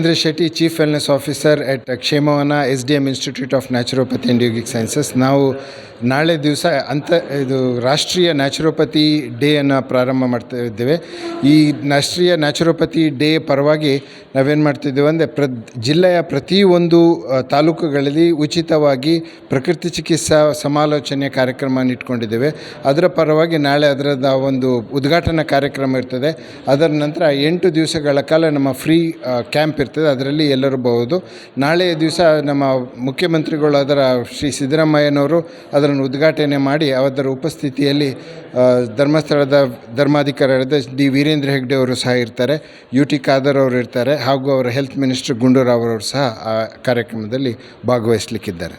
Chandra Shetty, Chief Wellness Officer at the SDM institute of Naturopathy and yogic sciences ನಾವು ನಾಳೆ ದಿವಸ ಅಂತ ಇದು ರಾಷ್ಟ್ರೀಯ ನ್ಯಾಚುರೋಪತಿ ಡೇಯನ್ನು ಪ್ರಾರಂಭ ಮಾಡ್ತಾ ಇದ್ದೇವೆ. ಈ ರಾಷ್ಟ್ರೀಯ ನ್ಯಾಚುರೋಪತಿ ಡೇ ಪರವಾಗಿ ನಾವೇನು ಮಾಡ್ತಿದ್ದೇವೆ ಅಂದರೆ ಪ್ರ ಜಿಲ್ಲೆಯ ಪ್ರತಿಯೊಂದು ತಾಲೂಕುಗಳಲ್ಲಿ ಉಚಿತವಾಗಿ ಪ್ರಕೃತಿ ಚಿಕಿತ್ಸಾ ಸಮಾಲೋಚನೆ ಕಾರ್ಯಕ್ರಮವನ್ನು ಇಟ್ಕೊಂಡಿದ್ದೇವೆ. ಅದರ ಪರವಾಗಿ ನಾಳೆ ಅದರದ ಒಂದು ಉದ್ಘಾಟನಾ ಕಾರ್ಯಕ್ರಮ ಇರ್ತದೆ. ಅದರ ನಂತರ ಎಂಟು ದಿವಸಗಳ ಕಾಲ ನಮ್ಮ ಫ್ರೀ ಕ್ಯಾಂಪ್ ಇರ್ತದೆ. ಅದರಲ್ಲಿ ಎಲ್ಲರೂ ಬಹುದು. ನಾಳೆಯ ದಿವಸ ನಮ್ಮ ಮುಖ್ಯಮಂತ್ರಿಗಳು ಅದರ ಶ್ರೀ ಸಿದ್ದರಾಮಯ್ಯನವರು ಅದನ್ನು ಉದ್ಘಾಟನೆ ಮಾಡಿ ಅದರ ಉಪಸ್ಥಿತಿಯಲ್ಲಿ ಧರ್ಮಸ್ಥಳದ ಧರ್ಮಾಧಿಕಾರಿಯಾದ ಡಿ ವೀರೇಂದ್ರ ಹೆಗ್ಡೆ ಅವರು ಸಹ ಇರ್ತಾರೆ, ಯು ಟಿ ಖಾದರ್ ಅವರು ಇರ್ತಾರೆ, ಹಾಗೂ ಅವರ ಹೆಲ್ತ್ ಮಿನಿಸ್ಟರ್ ಗುಂಡೂರಾವ್ ಅವರು ಸಹ ಆ ಕಾರ್ಯಕ್ರಮದಲ್ಲಿ ಭಾಗವಹಿಸಲಿಕ್ಕಿದ್ದಾರೆ.